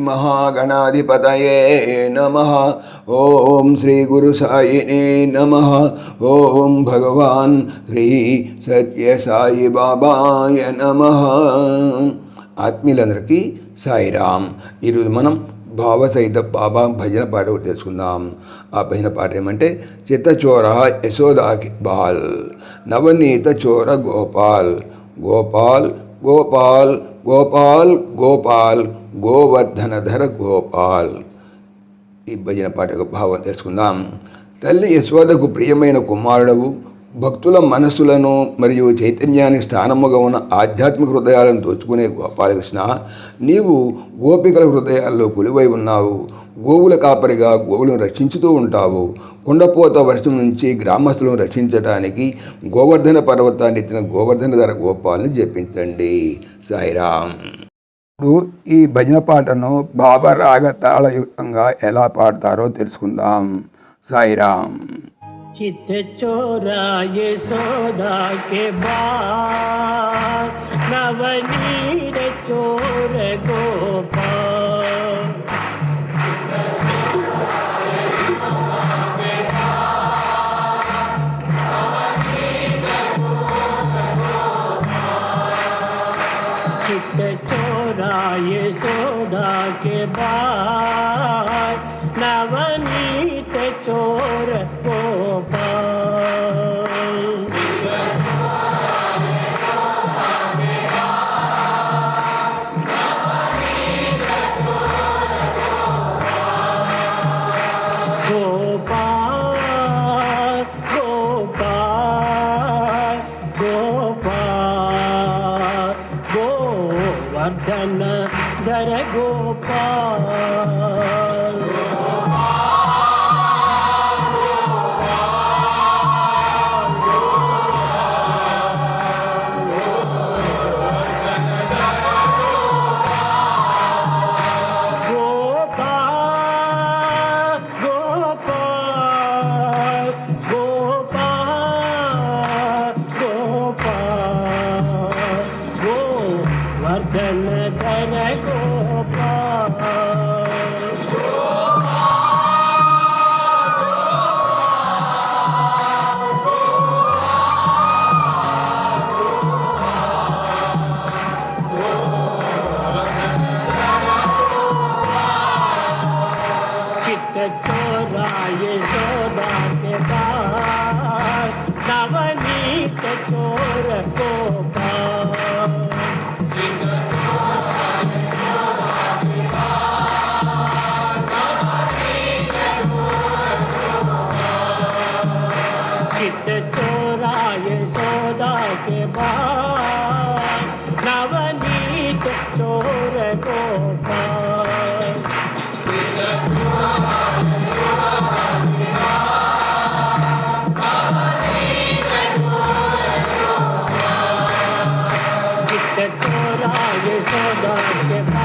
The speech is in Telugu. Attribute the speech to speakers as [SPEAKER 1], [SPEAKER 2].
[SPEAKER 1] మహాగణాధిపతయే నమ. ఓం శ్రీ గురు సాయినే నమ. ఓం భగవాన్ శ్రీ సత్య సాయి బాబాయ నమ. ఆత్మీయులందరికీ సాయిరామ్. ఈరోజు మనం భావసహిత బాబా భజన పాట ఒకటి తెలుసుకుందాం. ఆ భజన పాట ఏమంటే చిత్తచోర యశోదాకి బాల్ నవనీత చోర గోపాల్ గోపాల్ గోపాల్ గోపాల్ గోపాల్ గోవర్ధనధర గోపాల్. ఈ భజన పాట యొక్క భావం తెలుసుకుందాం. తల్లి యశోదకు ప్రియమైన కుమారుడవు భక్తుల మనస్సులను మరియు చైతన్యానికి స్థానముగా ఉన్న ఆధ్యాత్మిక హృదయాలను దోచుకునే గోపాలకృష్ణ నీవు గోపికల హృదయాల్లో కొలువై ఉన్నావు. గోవుల కాపరిగా గోవులను రక్షించుతూ ఉంటావు. కుండపోత వర్షం నుంచి గ్రామస్తులను రక్షించడానికి గోవర్ధన పర్వతాన్ని ఇచ్చిన గోవర్ధన ధర గోపాలను జపించండి. సాయిరామ్. ఇప్పుడు ఈ భజన పాటను బాబా రాగ తాళయుక్తంగా ఎలా పాడతారో తెలుసుకుందాం. సాయిరామ్.
[SPEAKER 2] चित चोरा ये सौदा के बाद नवनीर चोर गोपाल चित चोरा ये सौदा के बाद ஹர கோபால் गोवर्धन धन गोपाल चित्त चित्त चोराए सोदा के बाद नवनीत चोर गोपाल चित्त चोराए सोदा के बाद